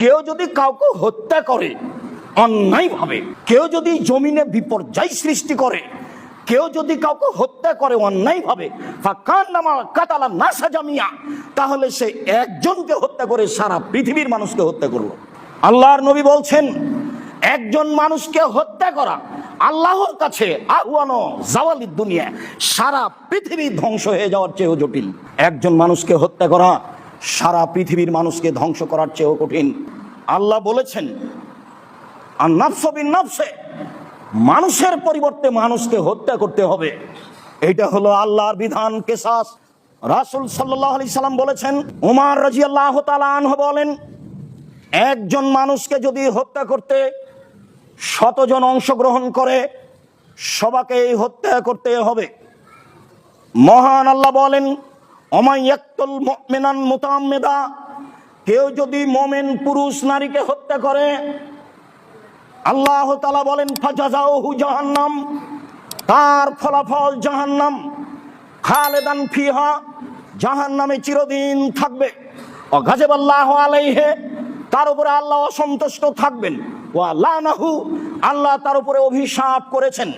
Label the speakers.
Speaker 1: কেউ যদি কাউকে হত্যা করে অন্যায়ভাবে কেউ যদি জমিনে বিপর্যয় সৃষ্টি করে, কেউ যদি কাউকে হত্যা করে নাসা জামিয়া, তাহলে সে একজনকে হত্যা করে, সারা পৃথিবীর মানুষকে হত্যা করল। আল্লাহর নবী বলছেন, একজন মানুষকে হত্যা করা আল্লাহর কাছে আহ্বানো জাওয়ালির দুনিয়া, সারা পৃথিবী ধ্বংস হয়ে যাওয়ার চেয়েও জটিল। একজন মানুষকে হত্যা করা সারা পৃথিবীর মানুষকে ধ্বংস করার চেয়েও কঠিন। আল্লাহ বলেছেন আর নফসবিন নফসে মানুষের পরিবর্তে মানুষকে হত্যা করতে হবে। এটা হলো আল্লাহর বিধান, কেসাস। রাসুল সাল্লাম বলেছেন, উমার রাজি আল্লাহ বলেন, একজন মানুষকে যদি হত্যা করতে শতজন অংশগ্রহণ করে সবাকে হত্যা করতে হবে। মহান আল্লাহ বলেন অমাইয়াক্তুল মুমিনান মুতাম্মিদা কেউ যদি মোমেন পুরুষ নারীকে হত্যা করে, আল্লাহ তালা বলেন জাহান্নাম তার ফলাফল জাহান্নাম, খালেদান ফিহা, জাহান্নামে চিরদিন থাকবে। অগাজেব আল্লাহ আলাইহে, তার উপরে আল্লাহ অসন্তুষ্ট থাকবেন। ওয়া লানাহু, আল্লাহ তার উপরে অভিশাপ করেছেন।